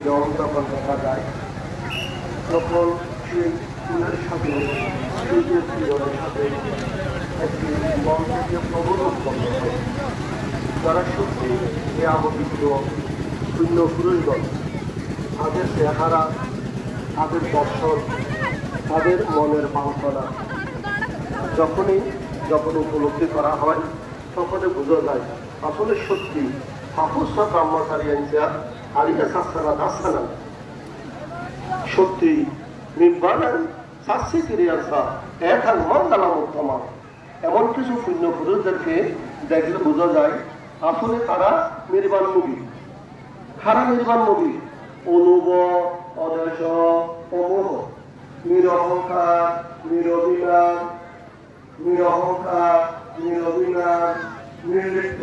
যখন দেখা যায় তখন ফুলের সাথে একটি মন থেকে প্রবল যারা সত্যি এ আমন্ত্রিত শূন্য পুরুষগণ, তাদের চেহারা, তাদের দর্শন, তাদের মনের বাসনা যখনই, যখন উপলব্ধি করা হয়, তখনই বোঝা যায় আসলে সত্যি হাফুসা ব্রহ্মচারী আনসা এমন কিছু পুণ্য পুরুষদেরকে দেখলে বোঝা যায়, আসলে তারা নির্বাণমুখী খারা নির্বাণমুখী অনুব, অদেশ অমোহ নিরহংকার নিরবিনাশ নিরহংকার নিরবিনাশ নির্লিপ্ত